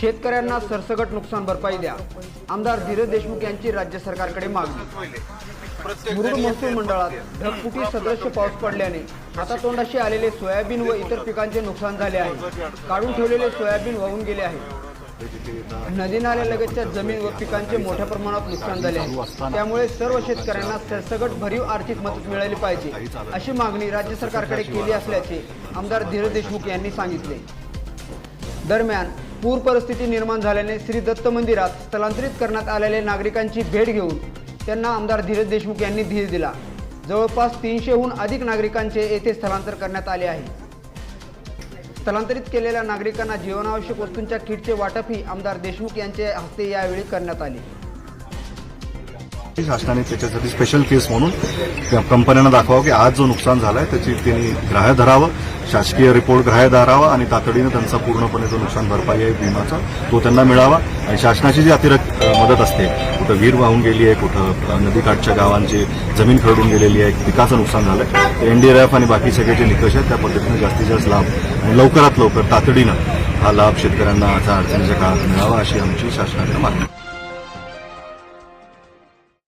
शेतकऱ्यांना सरसकट नुकसान भरपाई द्या. आमदार धीरज देशमुख यांची राज्य सरकारकडे मागणी. मुरुड महसूल मंडळात ढगफुटी सदृश्य पाऊस पडल्याने आता तोंडाशी आलेले सोयाबीन व इतर पिकांचे नुकसान झाले आहे. काढून ठेवलेले सोयाबीन वाहून गेले आहे. नदी नाल्यालगतच्या जमीन व पिकांचे मोठ्या प्रमाणात नुकसान झाले आहे. त्यामुळे सर्व शेतकऱ्यांना सरसकट भरीव आर्थिक मदत मिळाली पाहिजे अशी मागणी राज्य सरकारकडे केली असल्याचे आमदार धीरज देशमुख यांनी सांगितले. दरम्यान पूर परिस्थिती निर्माण झाल्याने श्री दत्त मंदिरात स्थलांतरित करण्यात आलेल्या नागरिकांची भेट घेऊन त्यांना आमदार धीरज देशमुख यांनी धीर दिला. जवळपास तीनशेहून अधिक नागरिकांचे येथे स्थलांतर करण्यात आले आहे. स्थलांतरित केलेल्या नागरिकांना जीवनावश्यक वस्तूंच्या किटचे वाटपही आमदार देशमुख यांच्या हस्ते यावेळी करण्यात आले. शासनाने त्याच्यासाठी स्पेशल केस म्हणून त्या कंपन्यांना दाखवावं की आज जो नुकसान झालाय त्याची त्यांनी ग्राह्य धरावं शासकीय रिपोर्ट ग्राह्य धरावा आणि तातडीनं त्यांचा पूर्णपणे जो नुकसान भरपाई आहे विमाचा तो त्यांना मिळावा आणि शासनाची जी अतिरिक्त मदत असते कुठं विहीर वाहून गेली आहे कुठं नदीकाठच्या गावांची जमीन खरडून गेलेली आहे पिकाचं नुकसान झालंय एनडीआरएफ आणि बाकी सगळे जे निकष आहेत त्या पद्धतीने जास्तीत जास्त लाभ आणि लवकरात लवकर तातडीनं हा लाभ शेतकऱ्यांना आता अडचणीच्या काळात मिळावा अशी आमची शासनाकडे मागणी आहे.